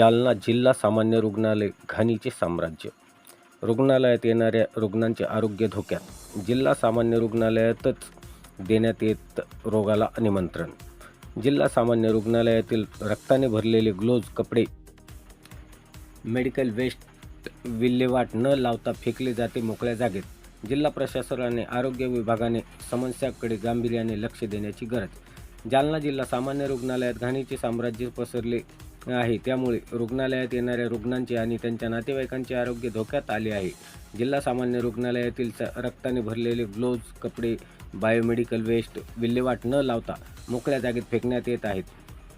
जालना जिल्हा सामान्य रुग्णालय घाणीचे साम्राज्य. रुग्णालयात येणाऱ्या रुग्णांचे आरोग्य धोक्यात. जिल्हा सामान्य रुग्णालयातच देण्यात येत रोगाला निमंत्रण. जिल्हा सामान्य रुग्णालयातील रक्ताने भरलेले ग्लोज कपडे मेडिकल वेस्ट विल्हेवाट न लावता फेकले जाते मोकळ्या जागेत. जिल्हा प्रशासनाने आरोग्य विभागाने समस्याकडे गांभीर्याने लक्ष देण्याची गरज. जालना जिल्हा सामान्य रुग्णालयात घाणीचे साम्राज्य पसरले आहे. त्यामुळे रुग्णालयात येणाऱ्या रुग्णांचे आणि त्यांच्या नातेवाईकांचे आरोग्य धोक्यात आले आहे. जिल्हा सामान्य रुग्णालयातील रक्ताने भरलेले ग्लोव्ज कपडे बायोमेडिकल वेस्ट विल्हेवाट न लावता मोकळ्या जागेत फेकण्यात येत आहेत.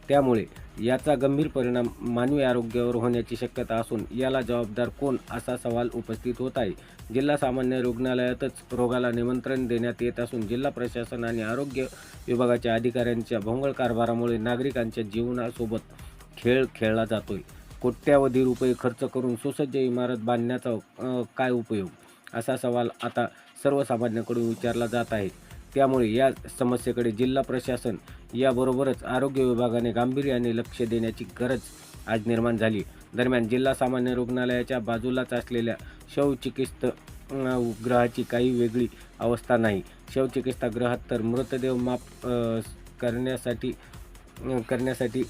त्यामुळे याचा गंभीर परिणाम मानवी आरोग्यावर होण्याची शक्यता असून याला जबाबदार कोण असा सवाल उपस्थित होत आहे. जिल्हा सामान्य रुग्णालयातच रोगाला निमंत्रण देण्यात येत असून जिल्हा प्रशासन आणि आरोग्य विभागाच्या अधिकाऱ्यांच्या भोंगळ कारभारामुळे नागरिकांच्या जीवनासोबत खेळ खेळला जातोय. कोट्यावधी रुपये खर्च करून सुसज्ज इमारत बांधण्याचा काय उपयोग? असा सवाल आता सर्वसामान्यांकडून विचारला जात आहे. त्यामुळे या समस्येकडे जिल्हा प्रशासन याबरोबरच आरोग्य विभागाने गांभीर्याने लक्ष देण्याची गरज आज निर्माण झाली. दरम्यान जिल्हा सामान्य रुग्णालयाच्या बाजूलाच असलेल्या शवचिकित्स ग्रहाची काही वेगळी अवस्था नाही. शवचिकित्सा ग्रहात तर मृतदेह माप करण्यासाठी करण्यासाठी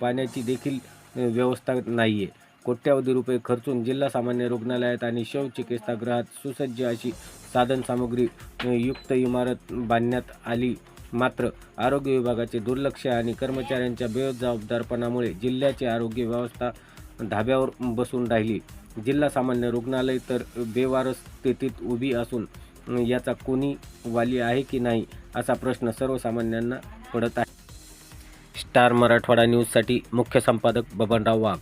पाण्याची देखील व्यवस्था नाही आहे कोट्यावधी रुपये खर्चून जिल्हा सामान्य रुग्णालयात आणि शवचिकित्सागृहात सुसज्ज अशी साधनसामुग्री युक्त इमारत बांधण्यात आली. मात्र आरोग्य विभागाचे दुर्लक्ष आणि कर्मचाऱ्यांच्या बेजबाबदारपणामुळे जिल्ह्याची आरोग्य व्यवस्था धाब्यावर बसून राहिली. जिल्हा सामान्य रुग्णालय तर बेवारस स्थितीत उभी असून याचा कोणी वाली आहे की नाही असा प्रश्न सर्वसामान्यांना पडत आहे. स्टार मराठवाडा न्यूजसाठी मुख्य संपादक बबनराव वाघ.